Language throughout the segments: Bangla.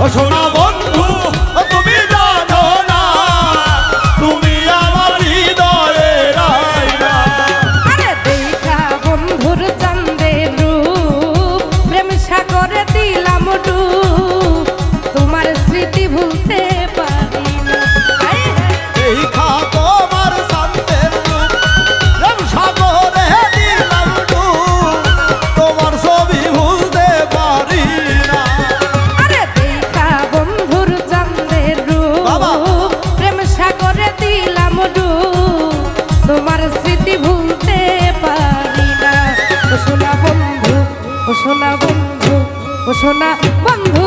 ও শোনাবো বধু তোমার স্মৃতি ভুলতে পারি না। ও সোনা বন্ধু, ও সোনা বন্ধু, ও সোনা বন্ধু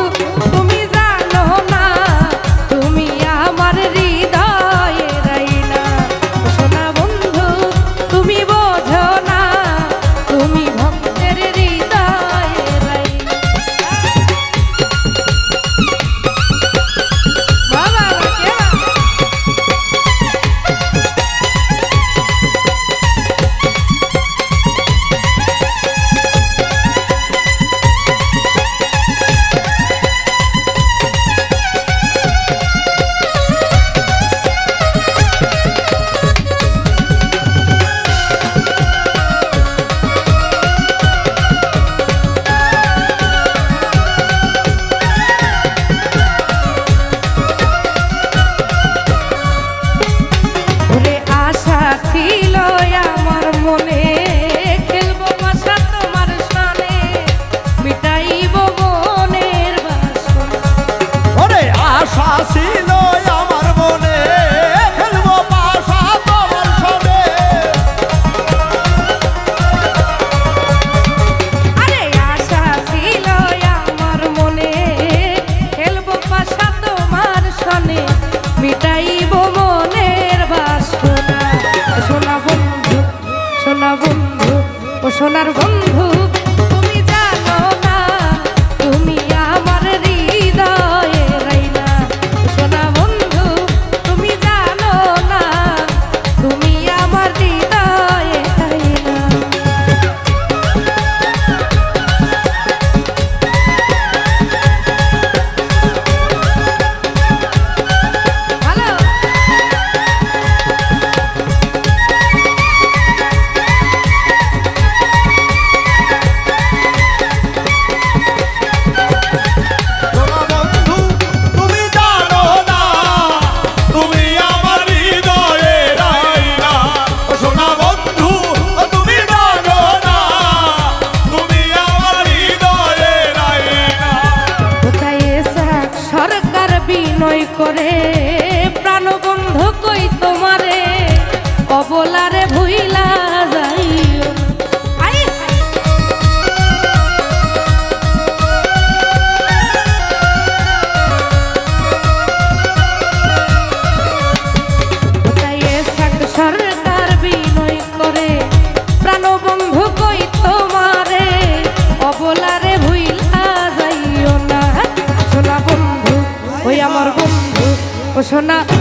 সোনার গন্ধ বিনয় করে প্রাণবন্ধ কই তোমারে? কবলারে ভুইলা persona